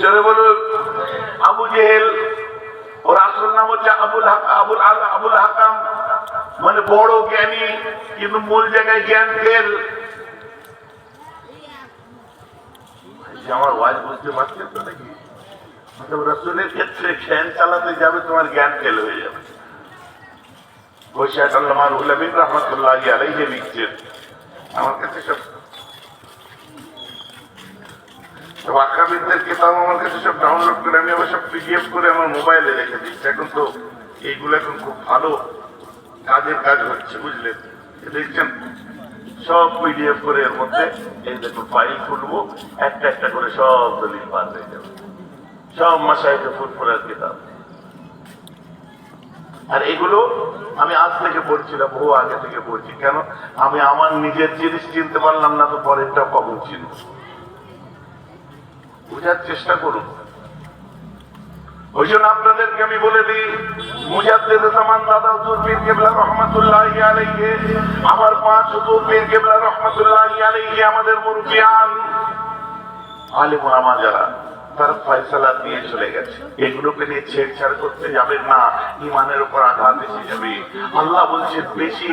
জোরে বলুন। আবু জেহেল, ওর আসল নাম হচ্ছে আবুল আবুল আবুল হাকাম। মানে বড় জ্ঞানী, কিন্তু মূল জায়গায় জ্ঞান ফেল। আমার ওয়াইজ বুঝতে পারছেন তো নাকি? রসুলের ক্ষেত্রে জ্ঞান চালাতে যাবে, তোমার জ্ঞান ফেল হয়ে যাবে। বৈশাখ আল্লাহ রহমতুল্লাহ আলাইহে লিখছেন। আমার কাছে সব সব কিতাব আমার কাছে সব ডাউনলোড করে আমি আবার সব পিডিএফ করে আমার মোবাইলে রেখে দিচ্ছি। এখন তো এইগুলো এখন খুব ভালো কাজের কাজ হচ্ছে বুঝলেন দেখছেন, সব পিডিএফ করে এর মধ্যে এই দেখুন ফাইল খুলবো, একটা একটা করে সব দলিল পার হয়ে যাবে। সব মাসাইকে ফুটফুলের কিতাব। আর এগুলো আমি আজ থেকে পড়ছিলাম, বহু আগে থেকে পড়ছি। কেন? আমি আমার নিজের জিনিস চিনতে পারলাম না, তো পরেরটা কখন চিনব? বোঝার চেষ্টা করুন। ওই জন্য আপনাদেরকে আমি বলে দিই নিয়ে ছেড়ছাড় করতে যাবেন না ইমানের উপর আঘাত এসে যাবে। আল্লাহ বলছে, বেশি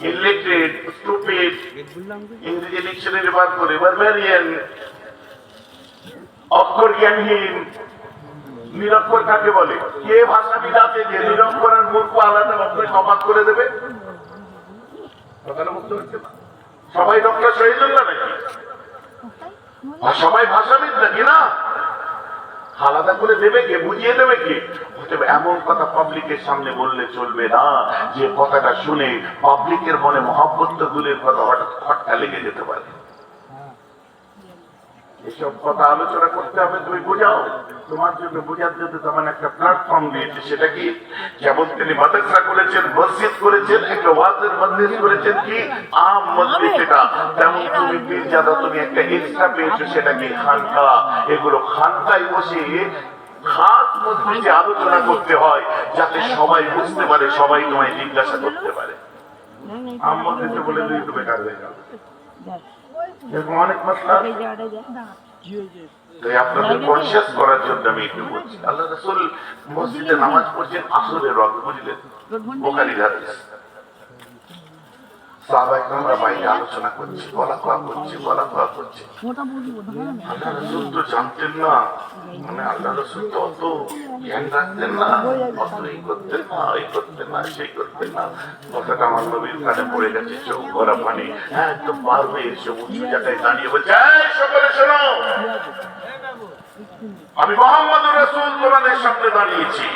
ইলেক্টেড স্টুপিড ইংরেজি ডিকশনারি বার করে বারবারিয়ান অক্ষর নিরক্ষর কাকে বলে? কে ভাষাবিদ আছে যে নিরক্ষর আর মূর্খ আলাদা অক্ষর সমাজ করে দেবে? সবাই ডক্টর শহীদুল্লাহ নাকি? আর সবাই ভাষাবিদ নাকি না? আলাদা করে দেবে কে? বুঝিয়ে দেবে কে? এমন কথা পাবলিকের সামনে বললে চলবে না। যে কথাটা শুনে পাবলিকের মনে মহাব্বত গুলির কথা, হঠাৎ খটকা লেগে যেতে পারে। এসব কথা আলোচনা করতে হবে তুমি বোঝাও। তোমার জন্য বোঝার জন্য তেমন একটা প্ল্যাটফর্ম দিয়েছে সেটা কি? যেমন তিনি মাদ্রাসা করেছেন মসজিদ করেছেন একটা ওয়াজের মসজিদ করেছেন কি? আম মসজিদ সেটা তেমন তুমি পীরজাদা তুমি একটা এক্সট্রা পেয়েছ সেটা কি খানকা? এগুলো খানকায় বসে খাস মসজিদে আলোচনা করতে হয় যাতে সবাই বুঝতে পারে সবাই তোমায় জিজ্ঞাসা করতে পারে। আম মসজিদে বলে দিই তো বেকার হয়ে গেল এরকম অনেক মশলা তাই আপনাদের কনসিয়াস করার জন্য আমি একটু বলছি। আল্লাহ রসুল মসজিদে নামাজ পড়ছেন আসরের রক্ত বুঝলেন? বোখারি হাদিস। সাহাবাই আমরা বাইরে আলোচনা করছি বলা কোয়া করছি বলা কোয়া করছি। আল্লাহ রসুল তো জানতেন না মানে আল্লাহ রসুল তো অত জ্ঞান রাখতেন না অত এই করতেন না এই করতেন না সেই করতেন না। কথাটা আমার নবীর কানে পড়ে গেছে চোখ ভরা পানি। হ্যাঁ একদম পারবে এসে উঁচু জায়গায় দাঁড়িয়ে বলছে "এই সকলে শোনো। আমি মোহাম্মদ রসুল তোমাদের সামনে দাঁড়িয়েছি।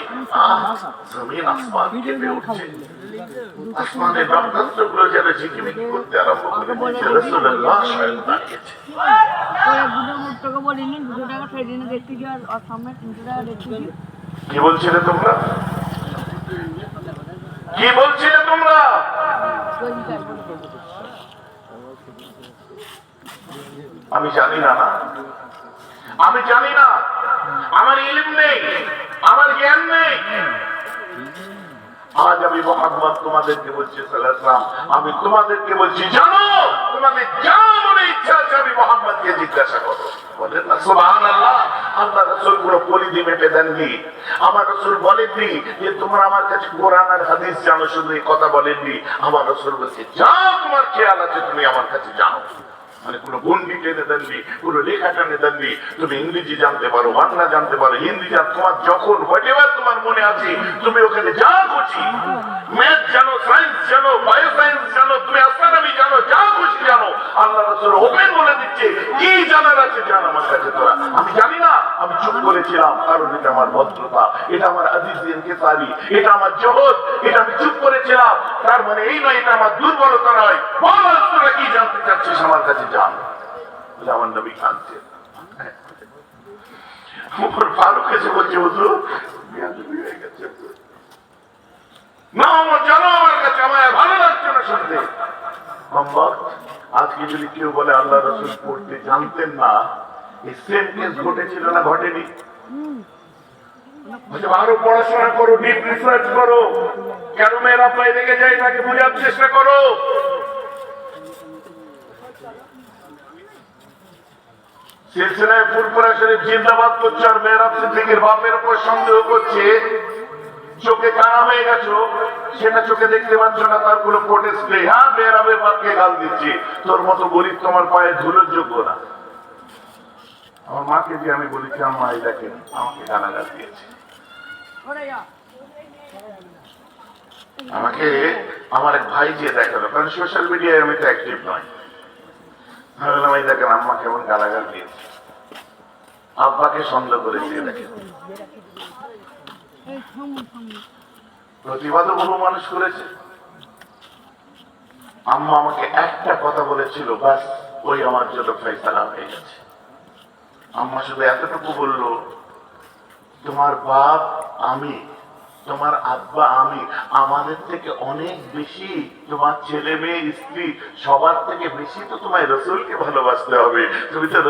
জমিন আসমান কেঁপে উঠছে। আসমানের নক্ষত্রগুলো যেন ঝিকিমিকি করতে আরম্ভ করে দিয়েছে। রসুল্লাহ স্বয়ং দাঁড়িয়েছে তোকে বলিনি দুশো টাকা সেদিনে দেখতে গিয়ে আর সামনে তিনশো টাকা দেখতে গিয়ে। কি বলছিলে তোমরা? কি বলছিলে তোমরা? আমি জানি না না। আমি জানি না। আমার ইলিম নেই আমার জ্ঞান নেই। আজ আমি মোহাম্মদ তোমাদেরকে বলছি আমি তোমাদেরকে বলছি, জানো, তোমাদের যা মনে ইচ্ছা আছে আমি মোহাম্মদকে জিজ্ঞাসা করো। আমার যে, তোমরা আমার কাছে হাদিস জানো, শুধু এই কথা বলেননি। আমার রাসূল বলছে যা তোমার খেয়াল আছে, তুমি আমার কাছে জানো মানে কোনো গন্ডি টেনে দেননি কোনো লেখা টেনে দেননি তুমি ইংরেজি জানতে পারো, বাংলা জানতে পারো, হিন্দি জান, তোমার যখন হোয়াট তোমার মনে আছে, তুমি ওখানে যা খুশি, ম্যাথ জানো, সায়েন্স জানো বায়ো সায়েন্স জানো, তুমি অ্যাস্ট্রোনমি জানো, যা খুশি জানো, আল্লাহ রাসূল ওপেন বলে দিচ্ছে, কি জানার আছে জান আমার কাছে তোরা? আমি জানি না। আমি চুপ করেছিলাম, কারণ এটা আমার ভদ্রতা, এটা আমার আজিজিয়ান কেসারি এটা আমার জগৎ, এটা আমি চুপ করেছিলাম। তার মানে এই নয়, এটা আমার দুর্বলতা নয়। বল, তোরা কি জানতে চাচ্ছিস আমার কাছে? জান। আমার নবী কাঁদছে। ওমর ফারুক এসে বলছে, হুজুর না, আমার লাগছে না শুনতে। আজকে যদি কেউ বলে আল্লাহ রসুল পড়তে জানতেন না ঘটেছিল না, ঘটেনি। আরও পড়াশোনা করো ডিপ রিসার্চ করো। কেন মেয়েরা যায়, তাকে বোঝার চেষ্টা করো। সিলসিলায় জিন্দাবাদ করছে আর মেহরাব সিদ্দিকের বাপের উপর সন্দেহ করছে। চোখে কানা হয়ে গেছো, সেটা চোখে দেখতে পাচ্ছ না, তার কোনো প্রোটেস্ট নেই। হ্যাঁ মেহরাবের বাপকে গাল দিচ্ছি। তোর মতো গরিব তোমার পায়ে ধুলোর যোগ্য না। আমার মাকে যে আমি বলেছি আম্মা এই দেখেন, আমাকে গালাগাল দিয়েছে। আমাকে আমার এক ভাই দিয়ে দেখাল, কারণ সোশ্যাল মিডিয়ায় আমি তো অ্যাক্টিভ নয় ভাবলাম এই দেখেন, আম্মা কেমন গালাগাল দিয়েছে। আব্বাকে সন্দেহ দেখেন এই থামু থামু প্রতিবাদও বহু মানুষ করেছে। আম্মা আমাকে একটা কথা বলেছিল, বাস, ওই আমার জন্য ফেসলা হয়ে গেছে। আম্মা শুধু এতটুকু বলল, তোমার বাপ আমি, তোমার আব্বা আমি, আমাদের থেকে অনেক বেশি তোমার ছেলে মেয়ে স্ত্রী, সবার থেকে বেশি তো তোমায় রসুলকে ভালোবাসতে হবে। তুমি তো